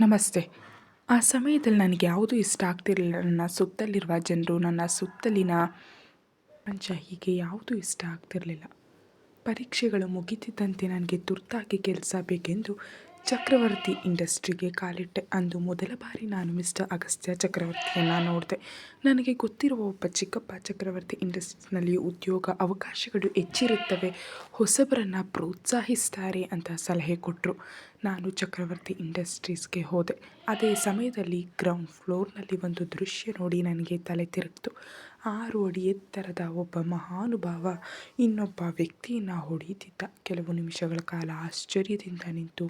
ನಮಸ್ತೆ. ಆ ಸಮಯದಲ್ಲಿ ನನಗೆ ಯಾವುದೂ ಇಷ್ಟ ಆಗ್ತಿರಲಿಲ್ಲ. ನನ್ನ ಸುತ್ತಲಿರುವ ಜನರು, ನನ್ನ ಸುತ್ತಲಿನ ಪಂಚ ಹೀಗೆ ಯಾವುದೂ ಇಷ್ಟ ಆಗ್ತಿರಲಿಲ್ಲ. ಪರೀಕ್ಷೆಗಳು ಮುಗಿತಿದ್ದಂತೆ ನನಗೆ ತುರ್ತಾಗಿ ಕೆಲಸ ಬೇಕೆಂದು ಚಕ್ರವರ್ತಿ ಇಂಡಸ್ಟ್ರಿಗೆ ಕಾಲಿಟ್ಟೆ. ಅಂದು ಮೊದಲ ಬಾರಿ ನಾನು ಮಿಸ್ಟರ್ ಅಗಸ್ತ್ಯ ಚಕ್ರವರ್ತಿಯನ್ನು ನೋಡಿದೆ. ನನಗೆ ಗೊತ್ತಿರುವ ಒಬ್ಬ ಚಿಕ್ಕಪ್ಪ ಚಕ್ರವರ್ತಿ ಇಂಡಸ್ಟ್ರಿನಲ್ಲಿ ಉದ್ಯೋಗ ಅವಕಾಶಗಳು ಹೆಚ್ಚಿರುತ್ತವೆ. ಹೊಸಬರನ್ನು ಪ್ರೋತ್ಸಾಹಿಸ್ತಾರೆ ಅಂತ ಸಲಹೆ ಕೊಟ್ಟರು ನಾನು ಚಕ್ರವರ್ತಿ ಇಂಡಸ್ಟ್ರೀಸ್ಗೆ ಹೋದೆ. ಅದೇ ಸಮಯದಲ್ಲಿ ಗ್ರೌಂಡ್ ಫ್ಲೋರ್ನಲ್ಲಿ ಒಂದು ದೃಶ್ಯ ನೋಡಿ ನನಗೆ ತಲೆ ತಿರುಗಿತು. ಆರು ಅಡಿ ಎತ್ತರದ ಒಬ್ಬ ಮಹಾನುಭಾವ ಇನ್ನೊಬ್ಬ ವ್ಯಕ್ತಿಯನ್ನು ಹೊಡೆಯುತ್ತಿದ್ದ. ಕೆಲವು ನಿಮಿಷಗಳ ಕಾಲ ಆಶ್ಚರ್ಯದಿಂದ ನಿಂತು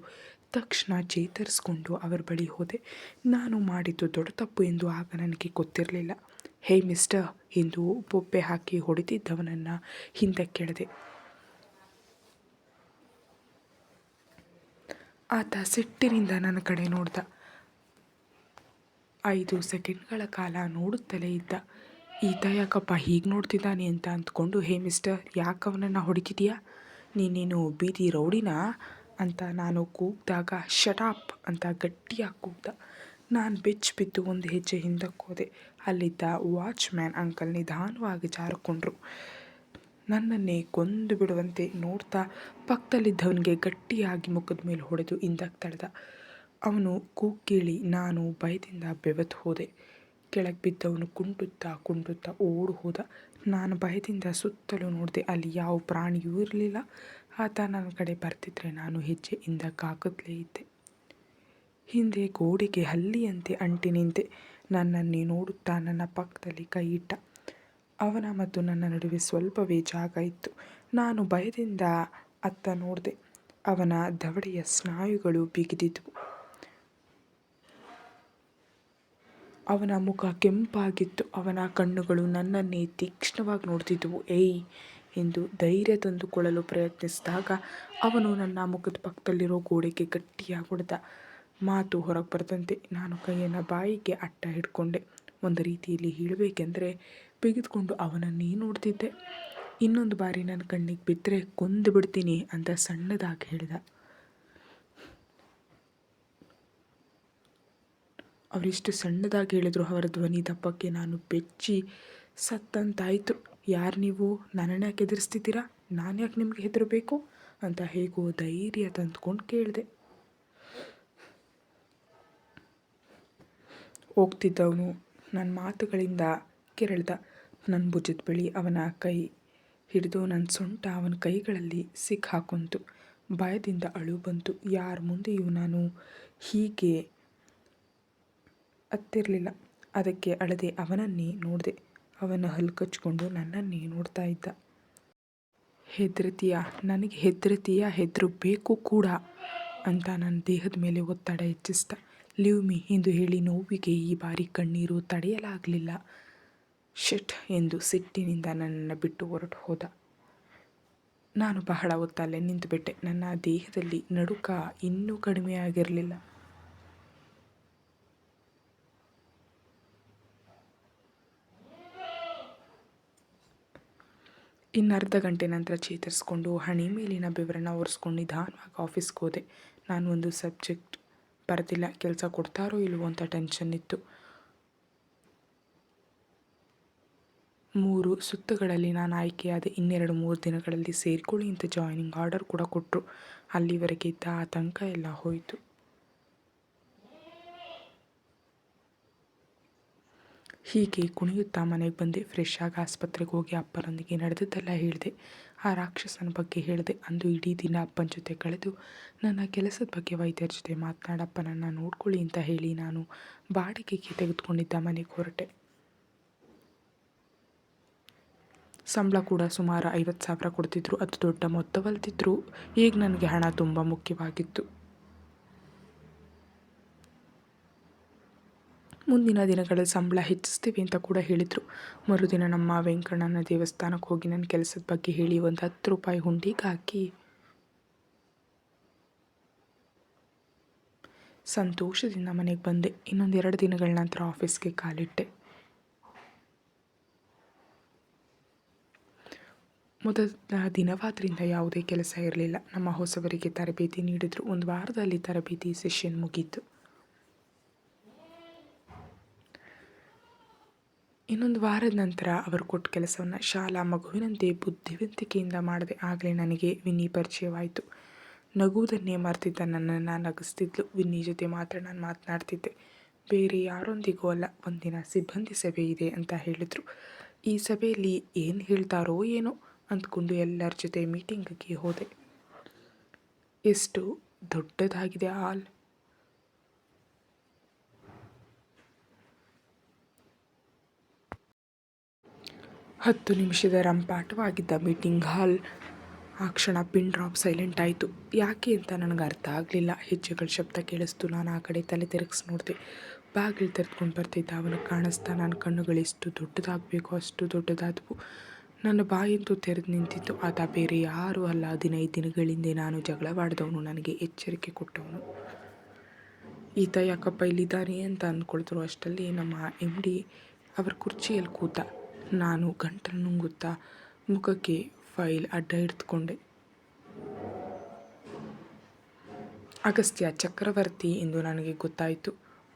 ತಕ್ಷಣ ಚೇತರಿಸ್ಕೊಂಡು ಅವರ ಬಳಿ ಹೋದೆ. ನಾನು ಮಾಡಿದ್ದು ದೊಡ್ಡ ತಪ್ಪು ಎಂದು ಆಗ ನನಗೆ ಗೊತ್ತಿರಲಿಲ್ಲ. ಹೇ ಮಿಸ್ಟರ್ ಎಂದು ಬೊಬ್ಬೆ ಹಾಕಿ ಹೊಡೆದಿದ್ದವನನ್ನು ಹಿಂದಕ್ಕೆಳೆದೆ. ಆತ ಸಿಟ್ಟಿನಿಂದ ನನ್ನ ಕಡೆ ನೋಡ್ದ. ಐದು ಸೆಕೆಂಡ್ಗಳ ಕಾಲ ನೋಡುತ್ತಲೇ ಇದ್ದ. ಈತ ಯಾಕಪ್ಪ ಹೀಗೆ ನೋಡ್ತಿದ್ದಾನೆ ಅಂತ ಅಂದ್ಕೊಂಡು, ಹೇ ಮಿಸ್ಟರ್ ಯಾಕೆ ಅವನನ್ನು ಹೊಡಿತಿದೀಯಾ ನೀನೇನು ಬೀದಿ ರೌಡಿನಾ? ಅಂತ ನಾನು ಕೂಗಿದಾಗ ಶಟಾಪ್ ಅಂತ ಗಟ್ಟಿಯಾಗಿ ಕೂಗ್ದ. ನಾನು ಬೆಚ್ಚ ಬಿದ್ದು ಒಂದು ಹೆಜ್ಜೆ ಹಿಂದಕ್ಕೆ ಹೋದೆ. ಅಲ್ಲಿದ್ದ ವಾಚ್ಮ್ಯಾನ್ ಅಂಕಲ್ ನಿಧಾನವಾಗಿ ಜಾರಿಕೊಂಡ್ರು. ನನ್ನನ್ನೇ ಕೊಂದು ಬಿಡುವಂತೆ ನೋಡ್ತಾ ಪಕ್ಕದಲ್ಲಿದ್ದವನಿಗೆ ಗಟ್ಟಿಯಾಗಿ ಮುಖದ ಮೇಲೆ ಹೊಡೆದು ಹಿಂದಕ್ಕೆ ತಡೆದ ಅವನು ಕೂಗ್ ಕೇಳಿ ನಾನು ಭಯದಿಂದ ಬೆವತ್ತು ಹೋದೆ. ಕೆಳಗೆ ಬಿದ್ದವನು ಕುಂಟುತ್ತಾ ಕುಂಟುತ್ತಾ ಓಡು ಹೋದ. ನಾನು ಭಯದಿಂದ ಸುತ್ತಲೂ ನೋಡಿದೆ, ಅಲ್ಲಿ ಯಾವ ಪ್ರಾಣಿಯೂ ಇರಲಿಲ್ಲ. ಆತ ನನ್ನ ಕಡೆ ಬರ್ತಿದ್ರೆ ನಾನು ಹೆಜ್ಜೆ ಹಿಂದಕ್ಕೆ ಇದ್ದೆ. ಹಿಂದೆ ಗೋಡೆಗೆ ಹಲ್ಲಿಯಂತೆ ಅಂಟಿ ನಿಂತೆ ನನ್ನನ್ನೇ ನೋಡುತ್ತಾ ನನ್ನ ಪಕ್ಕದಲ್ಲಿ ಕೈ ಇಟ್ಟ ಅವನ ಮತ್ತು ನನ್ನ ನಡುವೆ ಸ್ವಲ್ಪವೇ ಜಾಗ ಇತ್ತು. ನಾನು ಭಯದಿಂದ ಅತ್ತ ನೋಡಿದೆ. ಅವನ ದವಡೆಯ ಸ್ನಾಯುಗಳು ಬಿಗಿದಿದ್ವು. ಅವನ ಮುಖ ಕೆಂಪಾಗಿತ್ತು. ಅವನ ಕಣ್ಣುಗಳು ನನ್ನನ್ನೇ ತೀಕ್ಷ್ಣವಾಗಿ ನೋಡ್ತಿದ್ವು. ಏಯ್ ಎಂದು ಧೈರ್ಯ ತಂದುಕೊಳ್ಳಲು ಪ್ರಯತ್ನಿಸಿದಾಗ ಅವನು ನನ್ನ ಮುಖದ ಪಕ್ಕದಲ್ಲಿರೋ ಗೋಡೆಗೆ ಗಟ್ಟಿಯಾಗಿ ಹೊಡೆದ ಮಾತು ಹೊರಗೆ ಬರದಂತೆ ನಾನು ಕೈಯನ್ನು ಬಾಯಿಗೆ ಅಟ್ಟ ಹಿಡ್ಕೊಂಡೆ. ಒಂದು ರೀತಿಯಲ್ಲಿ ಹೇಳಬೇಕೆಂದರೆ ಬಿಗಿದುಕೊಂಡು ಅವನನ್ನೇ ನೋಡ್ತಿದ್ದೆ. ಇನ್ನೊಂದು ಬಾರಿ ನನ್ನ ಕಣ್ಣಿಗೆ ಬಿದ್ದರೆ ಕೊಂದು ಬಿಡ್ತೀನಿ ಅಂತ ಸಣ್ಣದಾಗಿ ಹೇಳಿದ. ಅವರಿಷ್ಟು ಸಣ್ಣದಾಗಿ ಹೇಳಿದ್ರು ಅವರ ಧ್ವನಿ ದಪ್ಪಕ್ಕೆ ನಾನು ಬೆಚ್ಚಿ ಸತ್ತಂತಾಯಿತು. ಯಾರು ನೀವು? ನನ್ನನ್ನು ಯಾಕೆ ಎದುರಿಸ್ತಿದ್ದೀರಾ? ನಾನು ಯಾಕೆ ನಿಮಗೆ ಹೆದರಬೇಕು? ಅಂತ ಹೇಗೋ ಧೈರ್ಯ ತಂದ್ಕೊಂಡು ಕೇಳಿದೆ. ಹೋಗ್ತಿದ್ದವನು ನನ್ನ ಮಾತುಗಳಿಂದ ಕೆರಳ್ದ. ನನ್ನ ಭುಜದ ಬಳಿ ಅವನ ಕೈ ಹಿಡಿದು ನನ್ನ ಸೊಂಟ ಅವನ ಕೈಗಳಲ್ಲಿ ಸಿಕ್ಕಾಕೊಂತು ಭಯದಿಂದ ಅಳು ಬಂತು. ಯಾರ ಮುಂದೆಯೂ ನಾನು ಹೀಗೆ ಹತ್ತಿರಲಿಲ್ಲ. ಅದಕ್ಕೆ ಅಳದೆ ಅವನನ್ನೇ ನೋಡಿದೆ. ಅವನ ಹಲ್ಲು ನನ್ನನ್ನೇ ನೋಡ್ತಾ ಇದ್ದ. ಹೆದರ್ತೀಯ, ನನಗೆ ಹೆದರ್ತೀಯ ಹೆದರು ಬೇಕು ಕೂಡ ಅಂತ ನನ್ನ ದೇಹದ ಮೇಲೆ ಒತ್ತಡ ಹೆಚ್ಚಿಸ್ದ ಲಿವ್ ಮಿ ಎಂದು ಹೇಳಿ ನೋವಿಗೆ ಈ ಬಾರಿ ಕಣ್ಣೀರು ತಡೆಯಲಾಗಲಿಲ್ಲ. ಶೆಟ್ ಎಂದು ಸಿಟ್ಟಿನಿಂದ ನನ್ನನ್ನು ಬಿಟ್ಟು ಹೊರಟು ಹೋದ. ನಾನು ಬಹಳ ಹೊತ್ತಲ್ಲೇ ನಿಂತುಬಿಟ್ಟೆ. ನನ್ನ ದೇಹದಲ್ಲಿ ನಡುಕ ಇನ್ನೂ ಕಡಿಮೆಯಾಗಿರಲಿಲ್ಲ. ಇನ್ನು ಅರ್ಧ ಗಂಟೆ ನಂತರ ಚೇತರಿಸ್ಕೊಂಡು ಹಣೆ ಮೇಲಿನ ಬೆವರನ್ನು ಒರೆಸ್ಕೊಂಡು ನಿಧಾನವಾಗಿ ಆಫೀಸ್ಗೆ ಹೋದೆ. ನಾನು ಒಂದು ಸಬ್ಜೆಕ್ಟ್ ಬರೆದಿಲ್ಲ. ಕೆಲಸ ಕೊಡ್ತಾರೋ ಇಲ್ವೋ ಅಂತ ಟೆನ್ಷನ್ ಇತ್ತು. ಮೂರು ಸುತ್ತುಗಳಲ್ಲಿ ನಾನು ಆಯ್ಕೆಯಾದ ಇನ್ನೆರಡು ಮೂರು ದಿನಗಳಲ್ಲಿ ಸೇರಿಕೊಳ್ಳಿ ಅಂತ ಜಾಯ್ನಿಂಗ್ ಆರ್ಡರ್ ಕೂಡ ಕೊಟ್ಟರು ಅಲ್ಲಿವರೆಗೆ ಇದ್ದ ಆತಂಕ ಎಲ್ಲ ಹೋಯಿತು. ಹೀಗೆ ಕುಣಿಯುತ್ತಾ ಮನೆಗೆ ಬಂದೆ. ಫ್ರೆಶ್ ಆಗಿ ಆಸ್ಪತ್ರೆಗೆ ಹೋಗಿ ಅಪ್ಪನೊಂದಿಗೆ ನಡೆದದ್ದೆಲ್ಲ ಹೇಳಿದೆ. ಆ ರಾಕ್ಷಸನ ಬಗ್ಗೆ ಹೇಳಿದೆ. ಅಂದು ಇಡೀ ದಿನ ಅಪ್ಪನ ಜೊತೆ ಕಳೆದು ನನ್ನ ಕೆಲಸದ ಬಗ್ಗೆ ವೈದ್ಯರ ಜೊತೆ ಮಾತನಾಡಪ್ಪನನ್ನು ನೋಡ್ಕೊಳ್ಳಿ ಅಂತ ಹೇಳಿ ನಾನು ಬಾಡಿಗೆಗೆ ತೆಗೆದುಕೊಂಡಿದ್ದ ಮನೆಗೆ ಹೊರಟೆ. ಸಂಬಳ ಕೂಡ ಸುಮಾರು ಐವತ್ತು ಸಾವಿರ ಕೊಡ್ತಿದ್ರು. ಅದು ದೊಡ್ಡ ಮೊತ್ತವಲ್ತಿದ್ರು ಈಗ ನನಗೆ ಹಣ ತುಂಬ ಮುಖ್ಯವಾಗಿತ್ತು. ಮುಂದಿನ ದಿನಗಳಲ್ಲಿ ಸಂಬಳ ಹೆಚ್ಚಿಸ್ತೀವಿ ಅಂತ ಕೂಡ ಹೇಳಿದರು. ಮರುದಿನ ನಮ್ಮ ವೆಂಕಣ್ಣನ ದೇವಸ್ಥಾನಕ್ಕೆ ಹೋಗಿ ನನ್ನ ಕೆಲಸದ ಬಗ್ಗೆ ಹೇಳಿ ಒಂದು ಹತ್ತು ರೂಪಾಯಿ ಹುಂಡಿಗೆ ಹಾಕಿ. ಸಂತೋಷದಿಂದ ಮನೆಗೆ ಬಂದೆ. ಇನ್ನೊಂದು ಎರಡು ದಿನಗಳ ನಂತರ ಆಫೀಸ್ಗೆ ಕಾಲಿಟ್ಟೆ. ಮೊದಲ ದಿನವಾದ್ರಿಂದ ಯಾವುದೇ ಕೆಲಸ ಇರಲಿಲ್ಲ. ನಮ್ಮ ಹೊಸಬರಿಗೆ ತರಬೇತಿ ನೀಡಿದರು. ಒಂದು ವಾರದಲ್ಲಿ ತರಬೇತಿ ಸೆಷನ್ ಮುಗೀತು. ಇನ್ನೊಂದು ವಾರದ ನಂತರ ಅವರು ಕೊಟ್ಟ ಕೆಲಸವನ್ನು ಶಾಲಾ ಮಗುವಿನಂತೆ ಬುದ್ಧಿವಂತಿಕೆಯಿಂದ ಮಾಡಿದೆ ಆಗಲೇ ನನಗೆ ವಿನ್ನಿ ಪರಿಚಯವಾಯಿತು. ನಗುವುದನ್ನೇ ಮರೆತಿದ್ದ ನನ್ನನ್ನು ನಗಿಸ್ತಿದ್ಲು. ವಿನ್ನಿ ಜೊತೆ ಮಾತ್ರ ನಾನು ಮಾತನಾಡ್ತಿದ್ದೆ. ಬೇರೆ ಯಾರೊಂದಿಗೂ ಅಲ್ಲ, ಒಂದಿನ ಸಿಬ್ಬಂದಿ ಸಭೆ ಇದೆ ಅಂತ ಹೇಳಿದರು. ಈ ಸಭೆಯಲ್ಲಿ ಏನು ಹೇಳ್ತಾರೋ ಏನೋ ಅಂದ್ಕೊಂಡು ಎಲ್ಲರ ಜೊತೆ ಮೀಟಿಂಗಿಗೆ ಹೋದೆ. ಎಷ್ಟು ದೊಡ್ಡದಾಗಿದೆ ಹಾಲ್. ಹತ್ತು ನಿಮಿಷದ ರಂಪಾಟವಾಗಿದ್ದ ಮೀಟಿಂಗ್ ಹಾಲ್ ಆ ಕ್ಷಣ ಪಿನ್ ಡ್ರಾಪ್ ಸೈಲೆಂಟ್ ಆಯಿತು. ಯಾಕೆ ಅಂತ ನನಗೆ ಅರ್ಥ ಆಗಲಿಲ್ಲ. ಹೆಜ್ಜೆಗಳ ಶಬ್ದ ಕೇಳಿಸ್ತು. ನಾನು ಆ ಕಡೆ ತಲೆ ತಿರುಗಿಸಿ ನೋಡಿದೆ. ಬಾಗಿಲು ತೆರೆದುಕೊಂಡು ಬರ್ತಿದ್ದ ಅವನು ಕಾಣಿಸ್ತಾ ನನ್ನ ಕಣ್ಣುಗಳು ಎಷ್ಟು ದೊಡ್ಡದಾಗಬೇಕು ಅಷ್ಟು ದೊಡ್ಡದಾದವು. ನನ್ನ ಬಾಯಂತೂ ತೆರೆದು ನಿಂತಿತ್ತು. ಆತ ಬೇರೆ ಯಾರೂ ಅಲ್ಲ. ಹದಿನೈದು ದಿನಗಳಿಂದ ನಾನು ಜಗಳವಾಡಿದವನು ನನಗೆ ಎಚ್ಚರಿಕೆ ಕೊಟ್ಟವನು. ಈತ, ಯಾಕಪ್ಪ ಇಲ್ಲಿದ್ದಾನೆ? ಅಂತ ಅಂದ್ಕೊಳ್ತರು ಅಷ್ಟಲ್ಲಿ ನಮ್ಮ ಎಂ ಡಿ ಅವರ ಕುರ್ಚಿಯಲ್ಲಿ ಕೂತ. ನಾನು ಗಂಟಲು ನುಂಗುತ್ತಾ ಮುಖಕ್ಕೆ ಫೈಲ್ ಅಡ್ಡ ಹಿಡಿದುಕೊಂಡೆ. ಅಗಸ್ತ್ಯ ಚಕ್ರವರ್ತಿ ಎಂದು ನನಗೆ ಗೊತ್ತಾಯಿತು.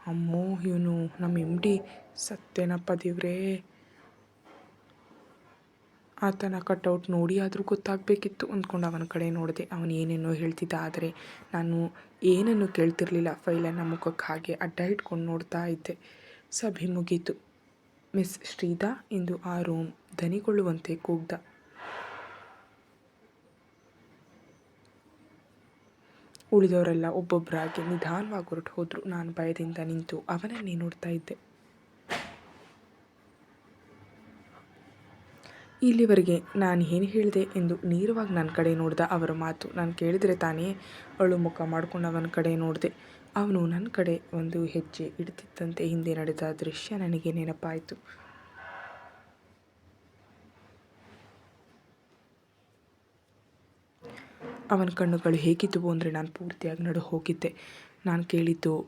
ಅಮ್ಮೋ, ಇವನು ನಮ್ಮ ಎಂ ಡಿ ಸತ್ಯನಪ್ಪ ದೇವ್ರೇ. ಆತನ ಕಟ್ಔಟ್ ನೋಡಿ ಆದರೂ ಗೊತ್ತಾಗಬೇಕಿತ್ತು ಅಂದ್ಕೊಂಡು ಅವನ ಕಡೆ ನೋಡಿದೆ. ಅವನು ಏನೇನೋ ಹೇಳ್ತಿದ್ದ, ಆದರೆ ನಾನು ಏನನ್ನು ಕೇಳ್ತಿರಲಿಲ್ಲ. ಫೈಲನ್ನು ಮುಖಕ್ಕೆ ಹಾಗೆ ಅಡ್ಡ ಇಟ್ಕೊಂಡು ನೋಡ್ತಾ ಇದ್ದೆ. ಸಭೆ ಮುಗೀತು. ಮಿಸ್ ಶ್ರೀಧಾ ಎಂದು ಆ ರೂಮ್ ಧನಿಗೊಳ್ಳುವಂತೆ ಕೂಗ್ದ. ಉಳಿದವರೆಲ್ಲ ಒಬ್ಬೊಬ್ಬರಾಗಿ ನಿಧಾನವಾಗಿ ಹೊರಟು ಹೋದರು. ನಾನು ಭಯದಿಂದ ನಿಂತು ಅವನನ್ನೇ ನೋಡ್ತಾ ಇದ್ದೆ. ಇಲ್ಲಿವರೆಗೆ ನಾನು ಏನು ಹೇಳಿದೆ ಎಂದು ನೇರವಾಗಿ ನನ್ನ ಕಡೆ ನೋಡಿದ ಅವರ ಮಾತು. ನಾನು ಕೇಳಿದರೆ ತಾನೇ ಅಳು ಮುಖ ಮಾಡ್ಕೊಂಡು ಅವನ ಕಡೆ ನೋಡಿದೆ. ಅವನು ನನ್ನ ಕಡೆ ಒಂದು ಹೆಜ್ಜೆ ಇಡ್ತಿದ್ದಂತೆ ಹಿಂದೆ ನಡೆದ ದೃಶ್ಯ ನನಗೆ ನೆನಪಾಯಿತು. ಅವನ ಕಣ್ಣುಗಳು ಹೇಗಿದ್ದವು ಅಂದರೆ ನಾನು ಪೂರ್ತಿಯಾಗಿ ನಡು ಹೋಗಿದ್ದೆ. ನಾನು ಕೇಳಿದ್ದು,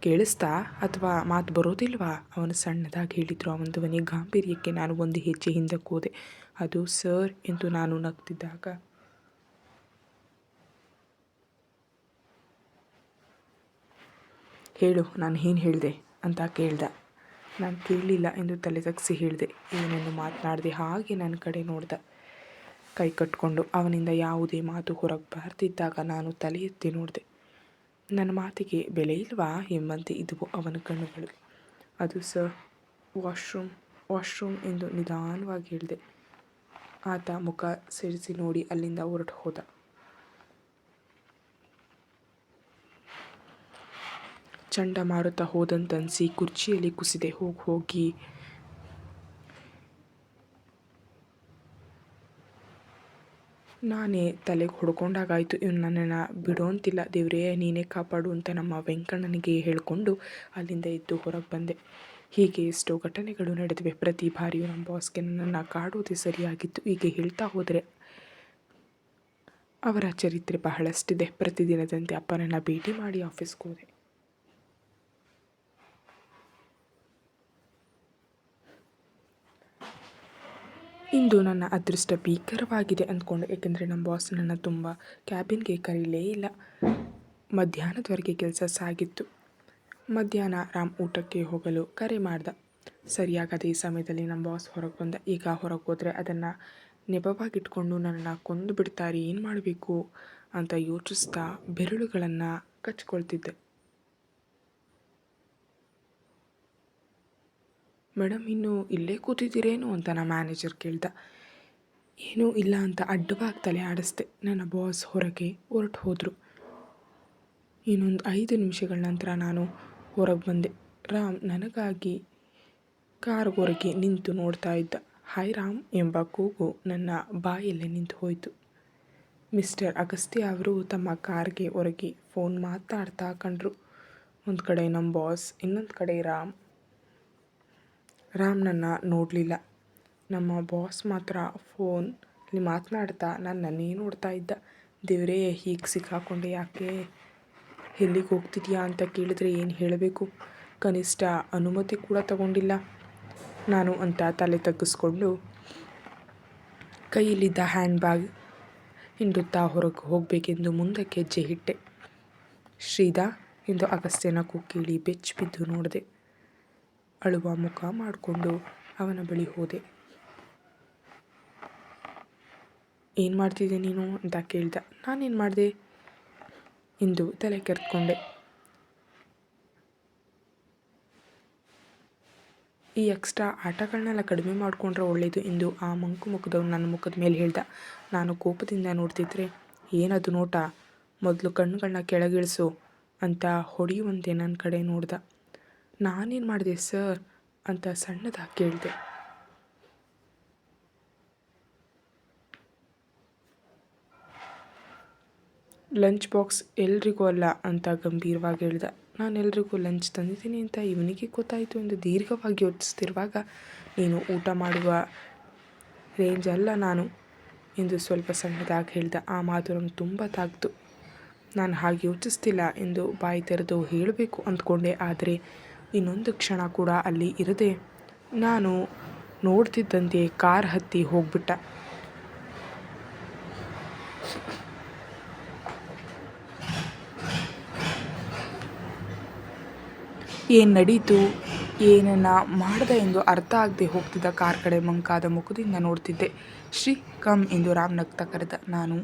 ಕೇಳಿಸ್ತಾ ಅಥವಾ ಮಾತು ಬರೋದಿಲ್ವಾ? ಅವನು ಸಣ್ಣದಾಗಿ ಹೇಳಿದ್ರು. ಅವನ ಧ್ವನಿ ಗಾಂಭೀರ್ಯಕ್ಕೆ ನಾನು ಒಂದು ಹೆಜ್ಜೆ ಹಿಂದಕ್ಕೆ ಹೋದೆ. ಅದು, ಸರ್ ಎಂದು ನಾನು ನಗ್ತಿದ್ದಾಗ ಹೇಳು, ನಾನು ಏನು ಹೇಳಿದೆ? ಅಂತ ಕೇಳ್ದೆ. ನಾನು ಕೇಳಲಿಲ್ಲ ಎಂದು ತಲೆ ತಗ್ಸಿ ಹೇಳಿದೆ. ಏನನ್ನು ಮಾತನಾಡಿದೆ? ಹಾಗೆ ನನ್ನ ಕಡೆ ನೋಡ್ದೆ. ಕೈ ಕಟ್ಕೊಂಡು ಅವನಿಂದ ಯಾವುದೇ ಮಾತು ಹೊರಗೆ ಬರ್ತಿದ್ದಾಗ ನಾನು ತಲೆ ಎತ್ತಿ ನೋಡಿದೆ. ನನ್ನ ಮಾತಿಗೆ ಬೆಲೆ ಇಲ್ವಾ? ಎಂಬಂತೆ ಇದ್ದವು ಅವನ ಕಣ್ಣುಗಳು. ಅದು ಸರ್, ವಾಶ್ರೂಮ್ ವಾಶ್ರೂಮ್ ಎಂದು ನಿಧಾನವಾಗಿ ಹೇಳಿದೆ. ಆತ ಮುಖ ಸೇರಿಸಿ ನೋಡಿ ಅಲ್ಲಿಂದ ಹೊರಟು ಹೋದ. ಚಂಡಮಾರುತ ಹೋದಂತನ್ಸಿ ಕುರ್ಚಿಯಲ್ಲಿ ಕುಸಿದೆ ಹೋಗಿ ಹೋಗಿ. ನಾನೇ ತಲೆಗೆ ಹೊಡ್ಕೊಂಡಾಗಾಯಿತು. ಇವ್ನು ನನ್ನನ್ನು ಬಿಡೋಂತಿಲ್ಲ ದೇವ್ರೇ, ನೀನೇ ಕಾಪಾಡು ಅಂತ ನಮ್ಮ ವೆಂಕಣ್ಣನಿಗೆ ಹೇಳಿಕೊಂಡು ಅಲ್ಲಿಂದ ಎದ್ದು ಹೊರಗೆ ಬಂದೆ. ಹೀಗೆ ಎಷ್ಟೋ ಘಟನೆಗಳು ನಡೆದಿವೆ. ಪ್ರತಿ ಬಾರಿಯೂ ನಮ್ಮ ಬಾಸ್ಗೆ ನನ್ನನ್ನು ಕಾಡೋದೇ ಸರಿಯಾಗಿತ್ತು. ಹೀಗೆ ಹೇಳ್ತಾ ಹೋದರೆ ಅವರ ಚರಿತ್ರೆ ಬಹಳಷ್ಟಿದೆ. ಪ್ರತಿದಿನದಂತೆ ಅಪ್ಪನನ್ನು ಭೇಟಿ ಮಾಡಿ ಆಫೀಸ್ಗೆ ಹೋದೆ. ಇಂದು ನನ್ನ ಅದೃಷ್ಟ ಭೀಕರವಾಗಿದೆ ಅಂದ್ಕೊಂಡು, ಏಕೆಂದರೆ ನಮ್ಮ ಬಾಸ್ ನನ್ನ ತುಂಬ ಕ್ಯಾಬಿನ್ಗೆ ಕರೀಲೇ ಇಲ್ಲ. ಮಧ್ಯಾಹ್ನದವರೆಗೆ ಕೆಲಸ ಸಾಗಿತ್ತು. ಮಧ್ಯಾಹ್ನ ರಾಮ್ ಊಟಕ್ಕೆ ಹೋಗಲು ಕರೆ ಮಾಡ್ದ. ಸರಿಯಾಗಿ ಈ ಸಮಯದಲ್ಲಿ ನಮ್ಮ ಬಾಸ್ ಹೊರಗೆ ಬಂದ. ಈಗ ಹೊರಗೆ ಹೋದರೆ ಅದನ್ನು ನೆಪವಾಗಿಟ್ಕೊಂಡು ನನ್ನನ್ನು ಕೊಂದು ಬಿಡ್ತಾರೆ, ಏನು ಮಾಡಬೇಕು ಅಂತ ಯೋಚಿಸ್ತಾ ಬೆರಳುಗಳನ್ನು ಕಚ್ಕೊಳ್ತಿದ್ದೆ. ಮೇಡಮ್, ಇನ್ನೂ ಇಲ್ಲೇ ಕೂತಿದ್ದೀರೇನು? ಅಂತ ನಮ್ಮ ಮ್ಯಾನೇಜರ್ ಕೇಳ್ದ. ಏನೂ ಇಲ್ಲ ಅಂತ ಅಡ್ಡವಾಗಿ ತಲೆ ಆಡಿಸ್ದೆ. ನನ್ನ ಬಾಸ್ ಹೊರಗೆ ಹೊರಟು ಹೋದರು. ಇನ್ನೊಂದು ಐದು ನಿಮಿಷಗಳ ನಂತರ ನಾನು ಹೊರಗೆ ಬಂದೆ. ರಾಮ್ ನನಗಾಗಿ ಕಾರ್ ಹೊರಗೆ ನಿಂತು ನೋಡ್ತಾ ಇದ್ದ. ಹಾಯ್ ರಾಮ್ ಎಂಬ ಕೂಗು ನನ್ನ ಬಾಯಲ್ಲೇ ನಿಂತು ಹೋಯಿತು. ಮಿಸ್ಟರ್ ಅಗಸ್ತ್ಯ ಅವರು ತಮ್ಮ ಕಾರ್ಗೆ ಹೊರಗೆ ಫೋನ್ ಮಾತಾಡ್ತಾ ಕಂಡ್ರು. ಒಂದು ಕಡೆ ನಮ್ಮ ಬಾಸ್ ಇನ್ನೊಂದು ಕಡೆ ರಾಮ್ ರಾಮ್ನನ್ನ ನೋಡಲಿಲ್ಲ. ನಮ್ಮ ಬಾಸ್ ಮಾತ್ರ ಫೋನಲ್ಲಿ ಮಾತನಾಡ್ತಾ ನನ್ನನ್ನೇ ನೋಡ್ತಾ ಇದ್ದ. ದೇವರೇ, ಹೀಗೆ ಸಿಕ್ಕಾಕೊಂಡೆ ಯಾಕೆ? ಎಲ್ಲಿಗೆ ಹೋಗ್ತಿದ್ಯಾ ಅಂತ ಕೇಳಿದ್ರೆ ಏನು ಹೇಳಬೇಕು? ಕನಿಷ್ಠ ಅನುಮತಿ ಕೂಡ ತಗೊಂಡಿಲ್ಲ. ನಾನು ಅಂತ ತಲೆ ತಗ್ಗಿಸ್ಕೊಂಡು ಕೈಯಲ್ಲಿದ್ದ ಹ್ಯಾಂಡ್ ಬ್ಯಾಗ್ ಹಿಂಡುತ್ತಾ ಹೊರಗೆ ಹೋಗಬೇಕೆಂದು ಮುಂದಕ್ಕೆ ಹೆಜ್ಜೆ ಇಟ್ಟೆ. ಶ್ರೀಧಾ ಎಂದು ಅಗಸ್ತ್ಯನ ಕುಕ್ಕೇಳಿ ಬೆಚ್ಚಿ ಬಿದ್ದು ನೋಡಿದೆ. ಅಳುವ ಮುಖ ಮಾಡಿಕೊಂಡು ಅವನ ಬಳಿ ಹೋದೆ. ಏನು ಮಾಡ್ತಿದ್ದೆ ನೀನು? ಅಂತ ಕೇಳ್ದ. ನಾನೇನು ಮಾಡಿದೆ? ಎಂದು ತಲೆ ಕೆರೆದುಕೊಂಡೆ ಈ ಎಕ್ಸ್ಟ್ರಾ ಆಟಗಳನ್ನೆಲ್ಲ ಕಡಿಮೆ ಮಾಡಿಕೊಂಡ್ರೆ ಒಳ್ಳೆಯದು ಎಂದು ಆ ಮಂಕು ಮುಖದವನು ನನ್ನ ಮುಖದ ಮೇಲೆ ಹೇಳ್ದ. ನಾನು ಕೋಪದಿಂದ ನೋಡ್ತಿದ್ರೆ ಏನದು ನೋಟ? ಮೊದಲು ಕಣ್ಣುಗಳನ್ನ ಕೆಳಗಿಳಿಸು ಅಂತ ಹೊಡೆಯುವಂತೆ ನನ್ನ ಕಡೆ ನೋಡ್ದ. ನಾನೇನು ಮಾಡಿದೆ, ಸರ್? ಅಂತ ಸಣ್ಣದಾಗಿ ಕೇಳಿದೆ. ಲಂಚ್ ಬಾಕ್ಸ್ ಎಲ್ರಿಗೂ ಅಲ್ಲ ಅಂತ ಗಂಭೀರವಾಗಿ ಹೇಳ್ದ. ನಾನು ಎಲ್ರಿಗೂ ಲಂಚ್ ತಂದಿದ್ದೀನಿ ಅಂತ ಇವನಿಗೆ ಗೊತ್ತಾಯಿತು ಎಂದು ದೀರ್ಘವಾಗಿ ಯೋಚಿಸ್ತಿರುವಾಗ, ನೀನು ಊಟ ಮಾಡುವ ರೇಂಜ್ ಅಲ್ಲ ನಾನು ಎಂದು ಸ್ವಲ್ಪ ಸಣ್ಣದಾಗಿ ಹೇಳ್ದ. ಆ ಮಾತು ನಂಗೆ ತುಂಬ ತಾಗ್ತು. ನಾನು ಹಾಗೆ ಯೋಚಿಸ್ತಿಲ್ಲ ಎಂದು ಬಾಯಿ ತೆರೆದು ಹೇಳಬೇಕು ಅಂದ್ಕೊಂಡೆ. ಆದರೆ ಇನ್ನೊಂದು ಕ್ಷಣ ಕೂಡ ಅಲ್ಲಿ ಇರದೆ ನಾನು ನೋಡ್ತಿದ್ದಂತೆ ಕಾರ್ ಹತ್ತಿ ಹೋಗ್ಬಿಟ್ಟ. ಏನು ನಡೀತು? ಏನನ್ನ ಮಾಡ್ದೆ ಎಂದು ಅರ್ಥ ಆಗದೆ ಹೋಗ್ತಿದ್ದ ಕಾರ್ ಕಡೆ ಮಂಕಾದ ಮುಖದಿಂದ ನೋಡ್ತಿದ್ದೆ. ಶ್ರೀ ಕಮ್ ಎಂದು ರಾಮ್ ನಗ್ತಾ ಕರೆದ. ನಾನು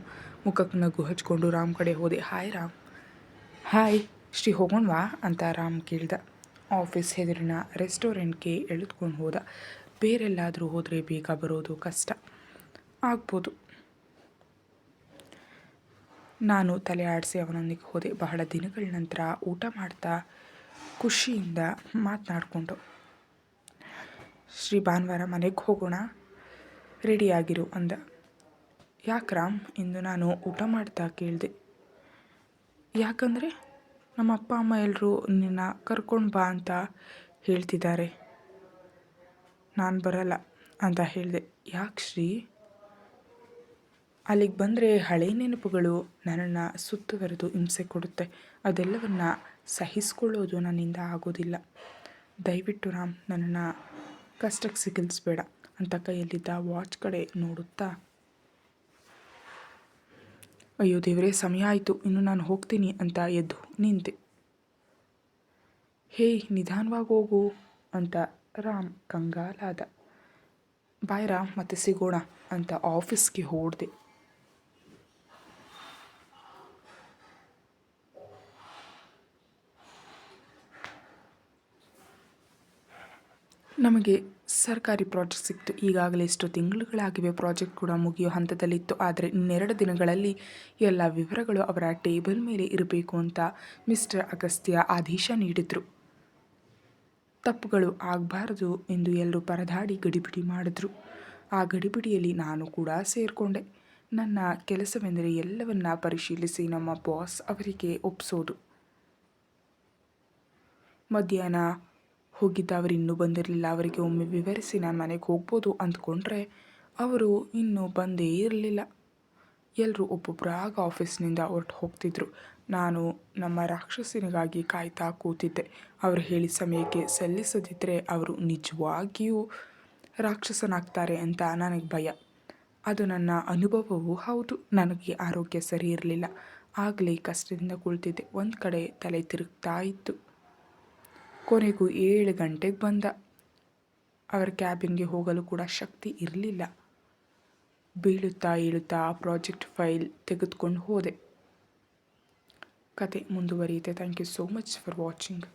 ಮುಖಕ್ಕೆ ನಗು ಹಚ್ಕೊಂಡು ರಾಮ್ ಕಡೆ ಹೋದೆ. ಹಾಯ್ ರಾಮ್. ಹಾಯ್, ಶ್ರೀ ಹೋಗೋಣವಾ? ಅಂತ ರಾಮ್ ಕೇಳ್ದ. ಆಫೀಸ್ ಹೆದರಿನ ರೆಸ್ಟೋರೆಂಟ್ಗೆ ಎಳೆದುಕೊಂಡು ಹೋದ. ಬೇರೆಲ್ಲಾದರೂ ಹೋದರೆ ಬೇಗ ಬರೋದು ಕಷ್ಟ ಆಗ್ಬೋದು. ನಾನು ತಲೆ ಆಡಿಸಿ ಅವನೊಂದಿಗೆ ಹೋದೆ. ಬಹಳ ದಿನಗಳ ನಂತರ ಊಟ ಮಾಡ್ತಾ ಖುಷಿಯಿಂದ ಮಾತನಾಡಿಕೊಂಡು. ಶ್ರೀ ಭಾನುವಾರ ಮನೆಗೆ ಹೋಗೋಣ ರೆಡಿಯಾಗಿರು ಅಂದ. ಯಾಕ್ರಾಮ್ ಎಂದು ನಾನು ಊಟ ಮಾಡ್ತಾ ಕೇಳಿದೆ. ಯಾಕಂದರೆ ನಮ್ಮ ಅಪ್ಪ ಅಮ್ಮ ಎಲ್ಲರೂ ನಿನ್ನ ಕರ್ಕೊಂಡು ಬಾ ಅಂತ ಹೇಳ್ತಿದ್ದಾರೆ. ನಾನು ಬರಲ್ಲ ಅಂತ ಹೇಳಿದೆ. ಯಾಕೆ ಶ್ರೀ? ಅಲ್ಲಿಗೆ ಬಂದರೆ ಹಳೆ ನೆನಪುಗಳು ನನ್ನನ್ನು ಸುತ್ತುವರೆದು ಹಿಂಸೆ ಕೊಡುತ್ತೆ. ಅದೆಲ್ಲವನ್ನ ಸಹಿಸ್ಕೊಳ್ಳೋದು ನನ್ನಿಂದ ಆಗೋದಿಲ್ಲ. ದಯವಿಟ್ಟು ರಾಮ್ ನನ್ನನ್ನು ಕಷ್ಟಕ್ಕೆ ಸಿಗಲ್ಸ್ಬೇಡ ಅಂತ ಕೈಯಲ್ಲಿದ್ದ ವಾಚ್ ಕಡೆ ನೋಡುತ್ತಾ ಅಯ್ಯೋ ದೇವರೇ, ಸಮಯ ಆಯಿತು, ಇನ್ನು ನಾನು ಹೋಗ್ತೀನಿ ಅಂತ ಎದ್ದು ನಿಂತೆ. ಹೇ, ನಿಧಾನವಾಗಿ ಹೋಗು ಅಂತ ರಾಮ್ ಕಂಗಾಲಾದ. ಬಾಯ್ ರಾಮ್ ಮತ್ತೆ ಸಿಗೋಣ ಅಂತ ಆಫೀಸ್ಗೆ ಹೋದೆ ನಮಗೆ ಸರ್ಕಾರಿ ಪ್ರಾಜೆಕ್ಟ್ ಸಿಕ್ತು. ಈಗಾಗಲೇ ಎಷ್ಟು ತಿಂಗಳುಗಳಾಗಿವೆ. ಪ್ರಾಜೆಕ್ಟ್ ಕೂಡ ಮುಗಿಯೋ ಹಂತದಲ್ಲಿತ್ತು. ಆದರೆ ಇನ್ನೆರಡು ದಿನಗಳಲ್ಲಿ ಎಲ್ಲ ವಿವರಗಳು ಅವರ ಟೇಬಲ್ ಮೇಲೆ ಇರಬೇಕು ಅಂತ ಮಿಸ್ಟರ್ ಅಗಸ್ತ್ಯ ಆದೇಶ ನೀಡಿದರು. ತಪ್ಪುಗಳು ಆಗಬಾರದು ಎಂದು ಎಲ್ಲರೂ ಪರದಾಡಿ ಗಡಿಬಿಡಿ ಮಾಡಿದ್ರು. ಆ ಗಡಿಬಿಡಿಯಲ್ಲಿ ನಾನು ಕೂಡ ಸೇರಿಕೊಂಡೆ. ನನ್ನ ಕೆಲಸವೆಂದರೆ ಎಲ್ಲವನ್ನ ಪರಿಶೀಲಿಸಿ ನಮ್ಮ ಬಾಸ್ ಅವರಿಗೆ ಒಪ್ಪಿಸೋದು ಮಧ್ಯಾಹ್ನ ಹೋಗಿದ್ದ ಅವರು ಇನ್ನೂ ಬಂದಿರಲಿಲ್ಲ. ಅವರಿಗೆ ಒಮ್ಮೆ ವಿವರಿಸಿ ನಾನು ಮನೆಗೆ ಹೋಗ್ಬೋದು ಅಂದ್ಕೊಂಡ್ರೆ ಅವರು ಇನ್ನೂ ಬಂದೇ ಇರಲಿಲ್ಲ. ಎಲ್ಲರೂ ಒಬ್ಬೊಬ್ಬರಾಗ ಆಫೀಸ್ನಿಂದ ಹೊರಟು ಹೋಗ್ತಿದ್ರು. ನಾನು ನಮ್ಮ ರಾಕ್ಷಸನಿಗಾಗಿ ಕಾಯ್ತಾ ಕೂತಿದ್ದೆ. ಅವರು ಹೇಳಿದ ಸಮಯಕ್ಕೆ ಸಲ್ಲಿಸದಿದ್ದರೆ ಅವರು ನಿಜವಾಗಿಯೂ ರಾಕ್ಷಸನಾಗ್ತಾರೆ ಅಂತ ನನಗೆ ಭಯ. ಅದು ನನ್ನ ಅನುಭವವೂ ಹೌದು. ನನಗೆ ಆರೋಗ್ಯ ಸರಿ ಇರಲಿಲ್ಲ. ಆಗಲೇ ಕಷ್ಟದಿಂದ ಕುಳಿತಿದ್ದೆ. ಒಂದು ಕಡೆ ತಲೆ ತಿರುಗ್ತಾ ಇತ್ತು. ಕೊನೆಗೂ ಏಳು ಗಂಟೆಗೆ ಬಂದ. ಅವರ ಕ್ಯಾಬಿನ್ಗೆ ಹೋಗಲು ಕೂಡ ಶಕ್ತಿ ಇರಲಿಲ್ಲ. ಬೀಳುತ್ತಾ ಏಳುತ್ತಾ ಆ ಪ್ರಾಜೆಕ್ಟ್ ಫೈಲ್ ತೆಗೆದುಕೊಂಡು ಹೋದೆ. ಕತೆ ಮುಂದುವರಿಯುತ್ತೆ. Thank you so much for watching.